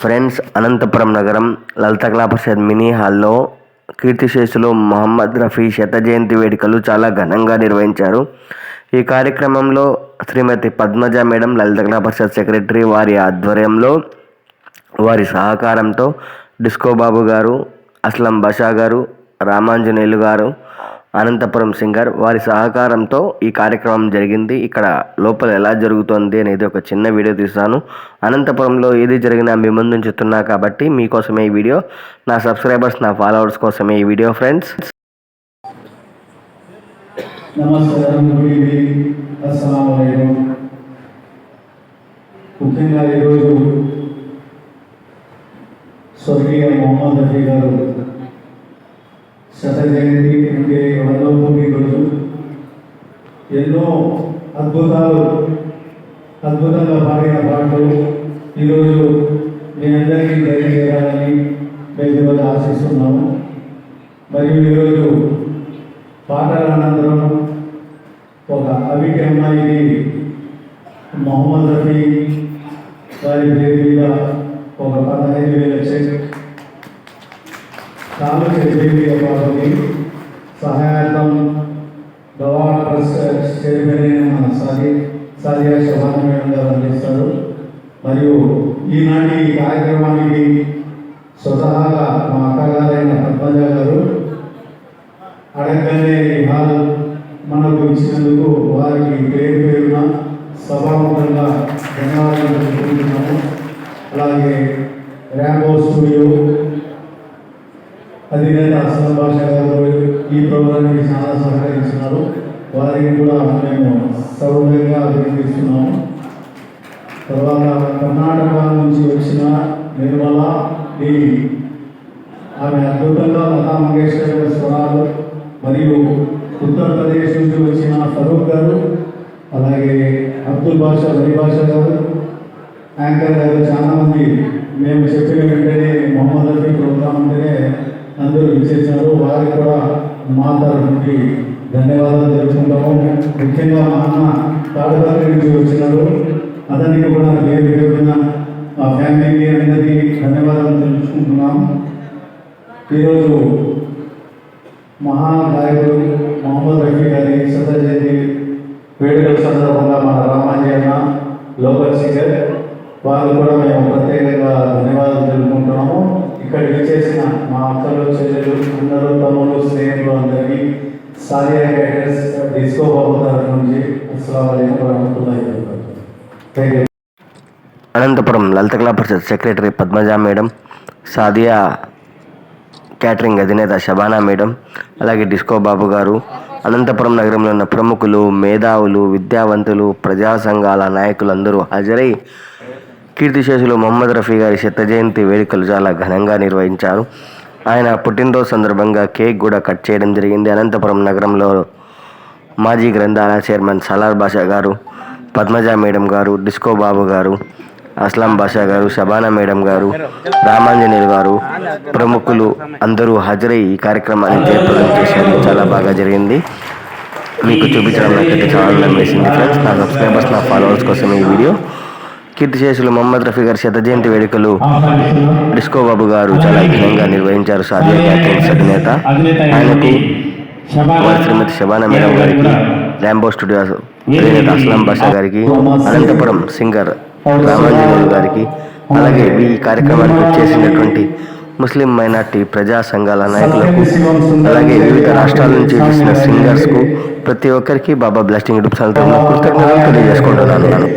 Friends Anantapuram నగరం లలిత కళాపరిషత్ mini హాల్లో కీర్తిశేషులు మొహమ్మద్ రఫీ శత జయంతి వేడుకలు చాలా ఘనంగా నిర్వహించారు. ఈ కార్యక్రమంలో శ్రీమతి పద్మజ మేడం లలిత కళాపరిషత్ సెక్రటరీ వారి ఆధ్వర్యంలో వారి సహకారంతో డిస్కో బాబు గారు అస్లం బషా గారు రామాంజనేయులు గారు అనంతపురం సింగర్ వారి సహకారంతో ఈ కార్యక్రమం జరిగింది. ఇక్కడ లోపల ఎలా జరుగుతోంది అనేది ఒక చిన్న వీడియో తీస్తాను. అనంతపురంలో ఏది జరిగినా మీ ముందు చెప్తున్నా కాబట్టి మీకోసమే ఈ వీడియో. నా సబ్స్క్రైబర్స్ నా ఫాలోవర్స్ కోసమే ఈ వీడియో ఫ్రెండ్స్. ముఖ్యంగా ఈరోజు స్వర్గీయ మొహమ్మద్ రఫీ గారు శత జయంతి అంటే వందవ భూమి రోజు ఎన్నో అద్భుతాలు అద్భుతంగా పాడిన పాటలు ఈరోజు మీ అందరికీ తెలియజేయాలని మేము ఈరోజు ఆశిస్తున్నాము. మరియు ఈరోజు పాటల అనంతరం ఒక అవిటి అమ్మాయిని మొహమ్మద్ రఫీ వారి పేరు మీద ఒక పదహైదు వేల చెక్ కాలు చెల్లి బాబుకి సహాయార్థం గవాడ ట్రస్ట్ చైర్మన్ అయిన మన సాది సాదియా శోభాన మేడం గారు అందిస్తారు మరియు ఈనాటి ఈ కార్యక్రమానికి స్వతహాగా మా అక్కగారైన పద్మజ గారు అడగనే ఈ హాల్ మనకు ఇచ్చినందుకు వారికి పేరు పేరున సభాముఖంగా ధన్యవాదాలు తెలుపుకుంటున్నాము అలాగే ర్యాంబో స్టూడియో అధినేత అస్లం ఈ ప్రభుత్వానికి చాలా సహకరించినారు. వారికి కూడా మేము సౌకర్యంగా అభినందిస్తున్నాము. తర్వాత కర్ణాటక నుంచి వచ్చిన నిర్మల ఈ ఆమె అద్భుతంగా లతా మంగేష్కర్ గారి స్వరాలు మరియు ఉత్తరప్రదేశ్ నుంచి వచ్చిన ఫరూక్ గారు అలాగే అబ్దుల్ బాషా వరి గారు యాంకర్ గారు చాలామంది. మేము చెప్పిన వెంటనే మొహమ్మద్ రఫీ ప్రోగ్రామ్ అంటేనే అందరూ ఇచ్చేసారు వారికి కూడా మా తరఫు నుండి ధన్యవాదాలు తెలుపుకుంటాము. ముఖ్యంగా మా అన్న తాడపల్లి నుంచి వచ్చినారు అతనికి కూడా పేరు పేరున మా ఫ్యామిలీకి అందరికీ ధన్యవాదాలు తెలుపుకుంటున్నాము ఈరోజు మహాగాయకుడు మొహమ్మద్ రఫీ అస్సలం Anantapuram Lalitha Kala Parishat secretary Padmaja madam Sadia catering అధినేత శబానా మేడం అలాగే డిస్కో బాబు గారు అనంతపురం నగరంలో ఉన్న ప్రముఖులు మేధావులు విద్యావంతులు ప్రజా సంఘాల నాయకులందరూ హాజరై కీర్తిశేషులు మొహమ్మద్ రఫీ గారి శత జయంతి వేడుకలు చాలా ఘనంగా నిర్వహించారు. ఆయన పుట్టినరోజు సందర్భంగా కేక్ కూడా కట్ చేయడం జరిగింది. అనంతపురం నగరంలో మాజీ గ్రంథాలయ చైర్మన్ సలార్ బాషా గారు పద్మజ మేడం గారు డిస్కో బాబు గారు అస్లాం బాషా గారు షబానా మేడం గారు రామాంజనేయులు గారు ప్రముఖులు అందరూ హాజరై ఈ కార్యక్రమాన్ని జయప్రదం చేశారు. చాలా బాగా జరిగింది. మీకు చూపించడం నాకైతే చాలా ఆనందం వేసింది ఫ్రెండ్స్ నా సబ్స్క్రైబర్స్ నా ఫాలోవర్స్ కోసం ఈ వీడియో. కీర్తిశేషులు మొహమ్మద్ రఫీ గారి శత జయంతి వేడుకలు డిస్కో బాబు గారు చాలా ఘనంగా నిర్వహించారు. సాదియా అధినేత ఆయనకు వారి శ్రీమతి శబానా మేడం గారికి ర్యాంబో స్టూడియోస్ అధినేత అస్లాం బాషా గారికి అనంతపురం సింగర్ రామాంజనేయులు గారికి అలాగే ఈ కార్యక్రమానికి వచ్చేసినటువంటి ముస్లిం మైనార్టీ ప్రజా సంఘాల నాయకులకు అలాగే వివిధ రాష్ట్రాల నుంచి వచ్చిన సింగర్స్కు ప్రతి ఒక్కరికి బాబా బ్లాస్టింగ్ ఛానల్ తరఫున కృతజ్ఞతలు తెలియజేసుకుంటున్నాను.